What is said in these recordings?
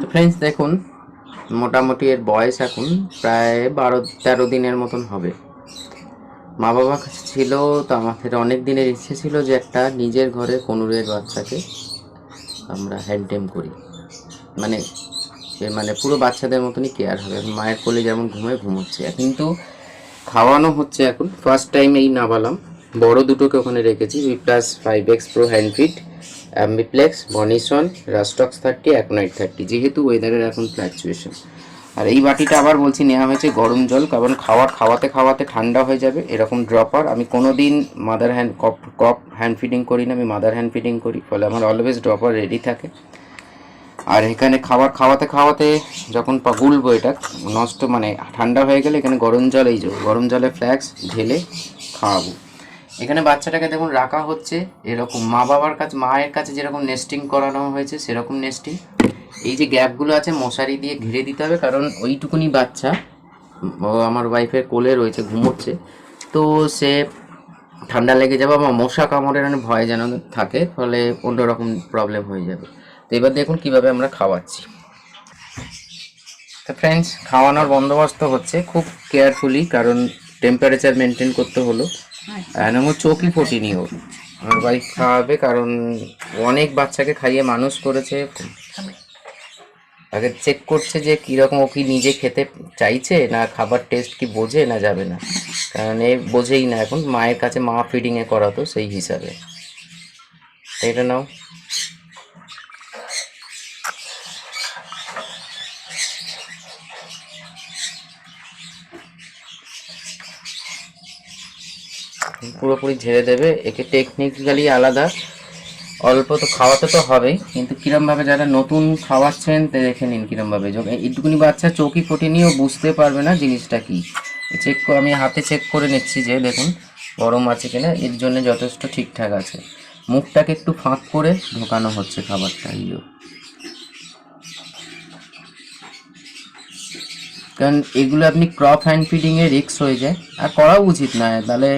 তো ফ্রেন্ডস দেখুন, মোটামুটি এর বয়স এখন প্রায় বারো, তেরো দিনের মতন হবে। মা বাবা ছিল তো আমাদের অনেক দিনের ইচ্ছে ছিল যে একটা নিজের ঘরে কনুরের বাচ্চাকে আমরা হ্যান্ডটেম করি। মানে মানে পুরো বাচ্চাদের মতনই কেয়ার হবে। মায়ের কোলে যেমন ঘুমায়, ঘুমোচ্ছে। কিন্তু খাওয়ানো হচ্ছে এখন। ফার্স্ট টাইম এই নাবালাম। বড় দুটোকে ওখানে রেখেছি। প্লাস ফাইভ এক্স প্রো হ্যান্ডফিট অ্যাম্বিপ্লেক্স বনিসন রাস্টক্স থার্টি, অ্যাকোনাইট থার্টি, যেহেতু ওয়েদারের এখন ফ্ল্যাকচুয়েশন আর এই বাটিটা আবার বলছি, নেওয়া হয়েছে গরম জল, কারণ খাওয়ার খাওয়াতে খাওয়াতে ঠান্ডা হয়ে যাবে, এরকম ড্রপার আমি কোনো দিন mother hand cup cup hand feeding করি না আমি মাদার হ্যান্ড ফিডিং করি, ফলে আমার অলওয়েজ ড্রপার রেডি থাকে। আর এখানে খাবার খাওয়াতে খাওয়াতে যখন গুলবো এটা, নষ্ট মানে ঠান্ডা হয়ে গেলে এখানে গরম জল, এই গরম জলে ফ্ল্যাক্স ঢেলে খাওয়াবো। এখানে বাচ্চাটাকে দেখুন, রাখা হচ্ছে এরকম। মা বাবার কাছে, মায়ের কাছে যেরকম নেস্টিং করানো হয়েছে, সেরকম নেস্টিং এই যে গ্যাপগুলো আছে, মশারি দিয়ে ঘিরে দিতে হবে, কারণ ওইটুকুনি বাচ্চা আমার ওয়াইফের কোলে রয়েছে, ঘুমোচ্ছে। তো সে ঠান্ডা লেগে যাবে বা মশা কামড়ের মানে ভয় যেন থাকে, ফলে অন্যরকম প্রবলেম হয়ে যাবে। তো এবার দেখুন কীভাবে আমরা খাওয়াচ্ছি। তো ফ্রেন্ডস খাওয়ানোর বন্দোবস্ত হচ্ছে খুব কেয়ারফুলি কারণ টেম্পারেচার মেনটেন করতে হলো। আমার চোখই ফোটেনি ও। আমার ভাই খাওয়াবে, কারণ অনেক বাচ্চাকে খাইয়ে মানুষ করেছে। আগে চেক করছে যে কীরকম ও কি নিজে খেতে চাইছে, না খাবার টেস্ট কি বোঝে, না যাবে না। কারণ এ বোঝেই না, এখন মায়ের কাছে মা ফিডিংয়ে করাতো সেই হিসাবে। এটা নাও। পুরোপুরি ঝেড়ে দেবে। একে টেকনিক্যালি আলাদা। অল্প তো খাওয়াতে তো হবেই, কিন্তু কিরমভাবে যারা নতুন খাওয়াচ্ছেন দেখে নিন কিরমভাবে। এইটুকুনি বাচ্চা চৌকি ফোটেনিও বুঝতে পারবে না জিনিসটা কি। চেক আমি হাতে চেক করে নিচ্ছি যে, দেখুন, গরম আছে কিনা, এর জন্য যথেষ্ট ঠিকঠাক আছে। মুখটাকে একটু ফাঁক করে ঢোকানো হচ্ছে খাবারটা ইয়ে কারণ এগুলো আপনি ক্রপ হ্যান্ড ফিডিংয়ে রিক্স হয়ে যায়। আর করা উচিত না তাহলে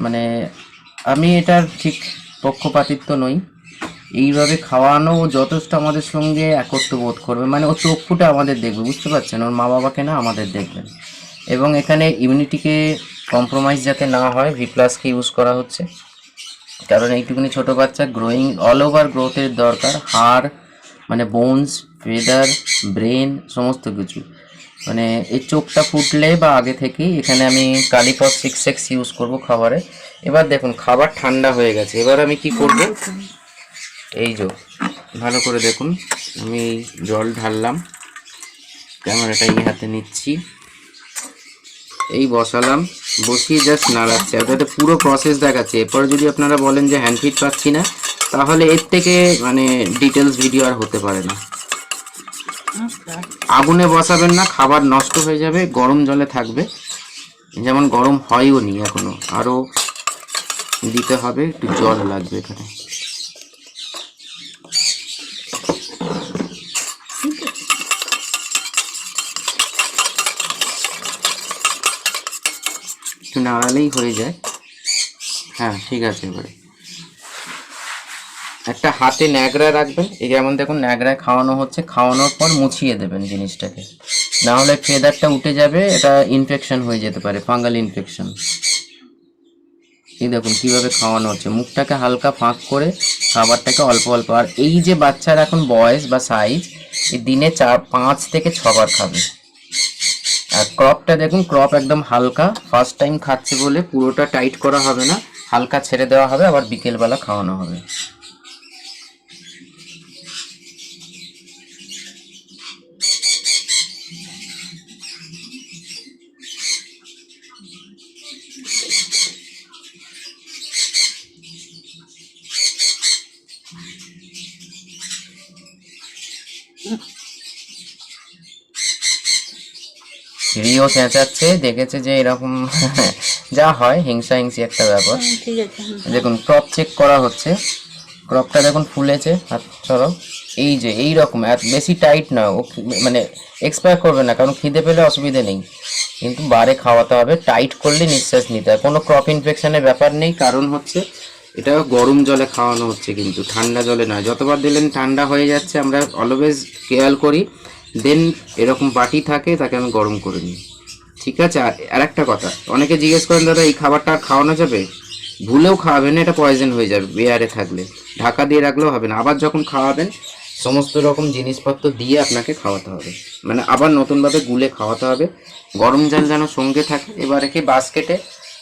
মানে আমি এটার ঠিক পক্ষপাতিত্ব নই। এইভাবে খাওয়ানো যথেষ্ট আমাদের সঙ্গে একত্র বোধ করবে। মানে ও চোখ ফুটে আমাদের দেখবে, বুঝতে পারছেন? ওর মা বাবাকে না আমাদের দেখবেন। এবং এখানে ইমিউনিটিকে কম্প্রোমাইজ যাতে না হয় ভি প্লাসকে ইউজ করা হচ্ছে। কারণ এইটুকুনি ছোট বাচ্চা গ্রোয়িং অল ওভার গ্রোথের দরকার। হাড় মানে বোনস ফেদার ব্রেন সমস্ত কিছু। মানে এই চোখটা ফুটলে বা আগে থেকেই এখানে আমি কালিপস সিক্স এক্স ইউজ করব খাবারে। এবার দেখুন, খাবার ঠান্ডা হয়ে গেছে। এবার আমি কি করব? এই যে, ভালো করে দেখুন, আমি জল ঢাললাম। ক্যামেরাটা এই হাতে নিচ্ছি। এই বসালাম। বসিয়ে জাস্ট নাড়াচ্ছে। যাতে পুরো প্রসেস দেখাচ্ছে। এরপরে যদি আপনারা বলেন যে হ্যান্ড ফিট পাচ্ছি না, তাহলে এর থেকে মানে ডিটেলস ভিডিও আর হতে পারে না। আগুনে বসাবেন না, খাবার নষ্ট হয়ে যাবে, গরম জলে থাকবে। যেমন গরম হয়ও নি এখনও আরও দিতে হবে, একটু জল লাগবে এখানে। একটু নাড়ালেই হয়ে যায়। হ্যাঁ ঠিক আছে এবারে। একটা হাতে ন্যাগড়া রাখবেন। এই যেমন দেখুন ন্যাগড়ায় খাওয়ানো হচ্ছে। খাওয়ানোর পর মুছিয়ে দেবেন জিনিসটাকে। না হলে ফেদারটা উঠে যাবে, এটা ইনফেকশন হয়ে যেতে পারে ফাঙ্গাল ইনফেকশন এই দেখুন কীভাবে খাওয়ানো হচ্ছে। মুখটাকে হালকা ফাঁক করে খাবারটাকে অল্প অল্প। আর এই যে বাচ্চার এখন বয়স বা সাইজ এই দিনে চার, পাঁচ থেকে ছবার খাবে। আর ক্রপটা দেখুন ক্রপ একদম হালকা। ফার্স্ট টাইম খাচ্ছে বলে পুরোটা টাইট করা হবে না। হালকা ছেড়ে দেওয়া হবে, আবার বিকেলবেলা খাওয়ানো হবে। রিও চেঁচাচ্ছে দেখেছে যে এরকম যা হয় হিংসা হিংসি একটা ব্যাপার। আছে হুম। দেখুন ক্রপ চেক করা হচ্ছে। ক্রপটা দেখুন ফুলেছে হাত চলো। এই যে এই রকম এত বেশি টাইট না ও মানে এক্সপায়ার করবে না কারণ খিদে পেলে অসুবিধে নেই। কিন্তু বারে খাওয়াতে হবে টাইট করলে নিঃশ্বাস নিতে হয়। কোনো ক্রপ ইনফেকশনের ব্যাপার নেই কারণ হচ্ছে এটা গরম জলে খাওয়ানো হচ্ছে কিন্তু, ঠান্ডা জলে নয়। যতবার দিলেন ঠান্ডা হয়ে যাচ্ছে, আমরা অলওয়েজ খেয়াল করি, দেন এরকম বাটি থাকে, তাকে আমি গরম করে নিই। ঠিক আছে? আর একটা কথা, অনেকে জিজ্ঞেস করেন, দাদা, এই খাবারটা খাওয়ানো যাবে? ভুলেও খাওয়াবেন না, এটা পয়জন হয়ে যাবে বেয়ারে থাকলে। ঢাকা দিয়ে রাখলেও হবে না, আবার যখন খাওয়াবেন, সমস্ত রকম জিনিসপত্র দিয়ে আপনাকে খাওয়াতে হবে। মানে আবার নতুনভাবে গুলে খাওয়াতে হবে। গরম জল যেন সঙ্গে থাকে, এবার রেখে বাস্কেটে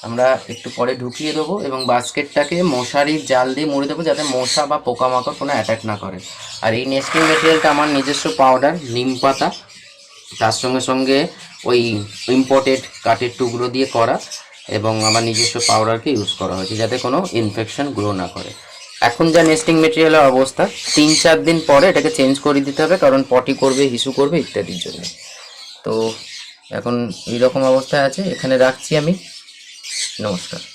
আমরা একটু পরে ঢুকিয়ে দেবো এবং বাস্কেটটাকে মশারির জাল দিয়ে মুড়ে দেবো যাতে মশা বা পোকামাকড় কোনো অ্যাটাক না করে। আর এই নেস্টিং মেটেরিয়ালটা আমার নিজস্ব পাউডার নিম পাতা, তার সঙ্গে সঙ্গে ওই ইম্পোর্টেড কাঠের টুকরো দিয়ে করা এবং আমার নিজস্ব পাউডারকে ইউজ করা হয়েছে যাতে কোনো ইনফেকশন গ্রো না করে। এখন যা নেস্টিং মেটেরিয়ালের অবস্থা, তিন চার দিন পরে এটাকে চেঞ্জ করে দিতে হবে, কারণ পটি করবে, হিসু করবে ইত্যাদির জন্য। তো এখন এইরকম অবস্থায় আছে, এখানে রাখছি আমি। नमस्कार